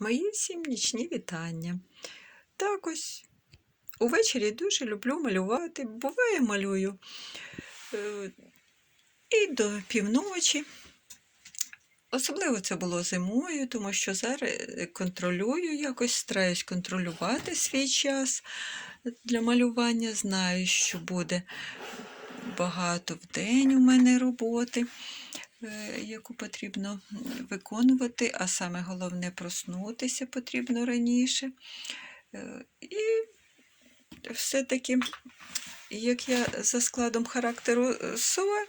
Мої всім нічні вітання. Так ось увечері дуже люблю малювати. Буває, малюю е, і до півночі. Особливо це було зимою, тому що зараз контролюю якось, стараюсь контролювати свій час для малювання. Знаю, що буде багато в день у мене роботи, яку потрібно виконувати, а саме головне проснутися потрібно раніше. Е, І все-таки, як я за складом характеру е, сова,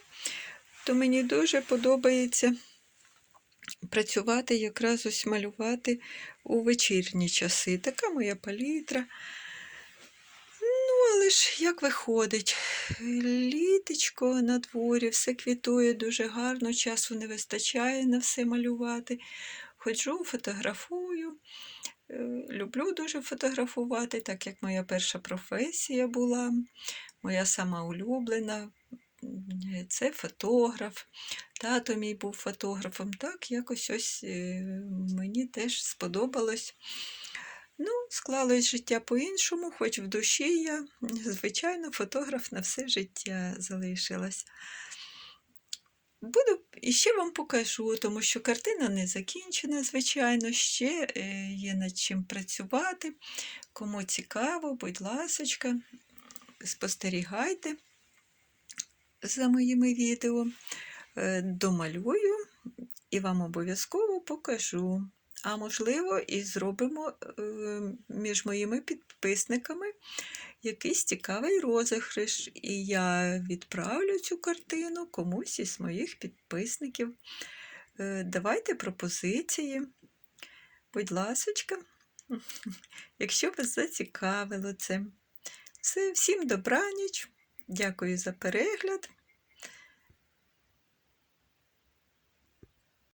то мені дуже подобається працювати, якраз ось малювати у вечірні часи. Така моя палітра. Ж як виходить, літочко на дворі, все квітує дуже гарно, часу не вистачає на все малювати. Ходжу, фотографую. Е, Люблю дуже фотографувати, так як моя перша професія була, моя сама улюблена. Це фотограф. Тато мій був фотографом. Так, якось ось е, мені теж сподобалось. Ну, склалось життя по-іншому, хоч в душі я, звичайно, фотограф на все життя залишилась. Буду і ще вам покажу, тому що картина не закінчена, звичайно, ще е, є над чим працювати. Кому цікаво, будь ласочка, спостерігайте за моїми відео. Е, Домалюю і вам обов'язково покажу. А можливо, і зробимо е, між моїми підписниками якийсь цікавий розіграш, і я відправлю цю картину комусь із моїх підписників. Е, Давайте пропозиції. Будь ласочка, якщо вас зацікавило це. Все, всім добраніч. Дякую за перегляд.